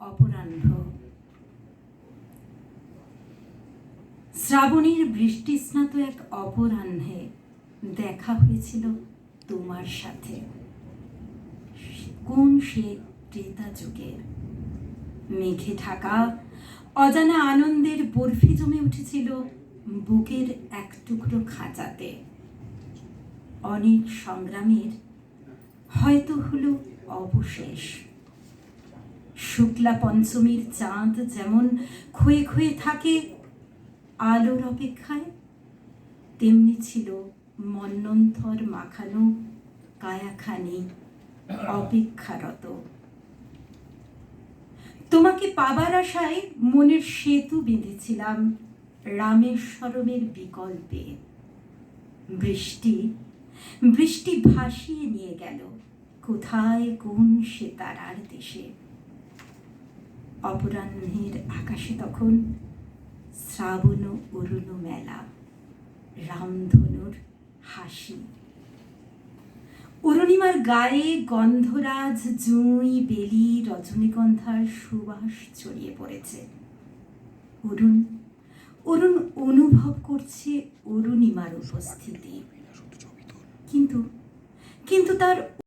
অপরাহ্ন। শ্রাবণীর বৃষ্টিস্নাত এক অপরাহ্নে দেখা হয়েছিল তোমার সাথে। কোন সে ত্রেতা যুগের? মেঘে ঢাকা, অজানা আনন্দের বরফি জমে উঠেছিল বুকের এক টুকরো খাঁচাতে। অনেক সংগ্রামের হয়তো হলো অবশেষ। শুক্লা পঞ্চমীর চাঁদ যেমন ক্ষয়ে ক্ষয়ে থাকে আলোর অপেক্ষায়, তেমনি ছিল মন্নন্থর মাখানো কায়াখানি অপেক্ষারত। তোমাকে পাবার আশায় মনের সেতু বেঁধেছিলাম রামেশ্বরমের বিকল্পে। বৃষ্টি বৃষ্টি ভাসিয়ে নিয়ে গেল। কোথায় কোন সে তারার দেশে? অপরাহ্নের আকাশে তখন শ্রাবণ অরুণ মেলা, রামধনুর হাসি। অরুণিমার গায়ে গন্ধরাজ জুঁই বেলি রজনীগন্ধার সুবাস ছড়িয়ে পড়েছে। অরুণ অরুণ অনুভব করছে অরুণিমার উপস্থিতি। কিন্তু কিন্তু তার